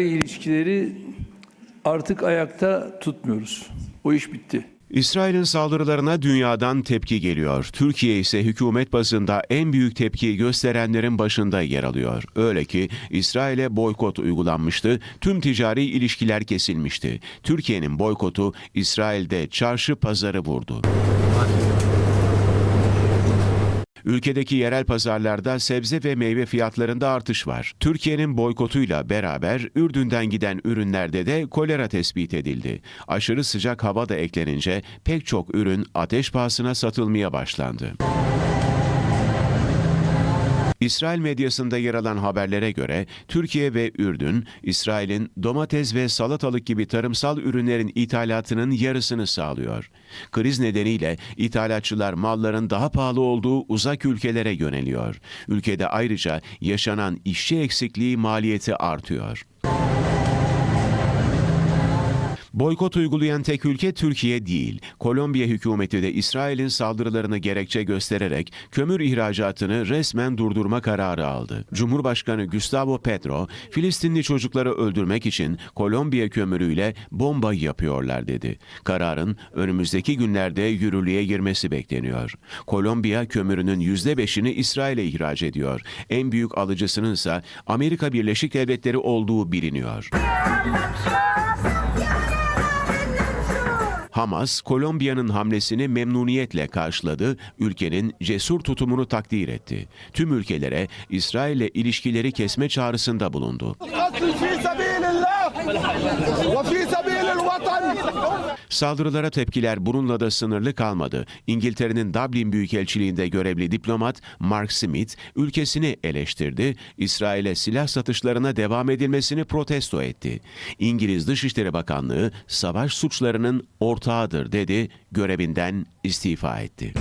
ilişkileri artık ayakta tutmuyoruz. O iş bitti. İsrail'in saldırılarına dünyadan tepki geliyor. Türkiye ise hükümet bazında en büyük tepki gösterenlerin başında yer alıyor. Öyle ki İsrail'e boykot uygulanmıştı, tüm ticari ilişkiler kesilmişti. Türkiye'nin boykotu İsrail'de çarşı pazarı vurdu. Ülkedeki yerel pazarlarda sebze ve meyve fiyatlarında artış var. Türkiye'nin boykotuyla beraber Ürdün'den giden ürünlerde de kolera tespit edildi. Aşırı sıcak hava da eklenince pek çok ürün ateş pahasına satılmaya başlandı. İsrail medyasında yer alan haberlere göre Türkiye ve Ürdün, İsrail'in domates ve salatalık gibi tarımsal ürünlerin ithalatının yarısını sağlıyor. Kriz nedeniyle ithalatçılar malların daha pahalı olduğu uzak ülkelere yöneliyor. Ülkede ayrıca yaşanan işçi eksikliği maliyeti artıyor. Boykot uygulayan tek ülke Türkiye değil. Kolombiya hükümeti de İsrail'in saldırılarını gerekçe göstererek kömür ihracatını resmen durdurma kararı aldı. Cumhurbaşkanı Gustavo Petro, Filistinli çocukları öldürmek için Kolombiya kömürüyle bomba yapıyorlar dedi. Kararın önümüzdeki günlerde yürürlüğe girmesi bekleniyor. Kolombiya kömürünün %5'ini İsrail'e ihraç ediyor. En büyük alıcısının ise Amerika Birleşik Devletleri olduğu biliniyor. Hamas, Kolombiya'nın hamlesini memnuniyetle karşıladı, ülkenin cesur tutumunu takdir etti. Tüm ülkelere İsrail'le ilişkileri kesme çağrısında bulundu. Saldırılara tepkiler bununla da sınırlı kalmadı. İngiltere'nin Dublin Büyükelçiliğinde görevli diplomat Mark Smith ülkesini eleştirdi, İsrail'e silah satışlarına devam edilmesini protesto etti. İngiliz Dışişleri Bakanlığı savaş suçlarının ortağıdır dedi, görevinden istifa etti.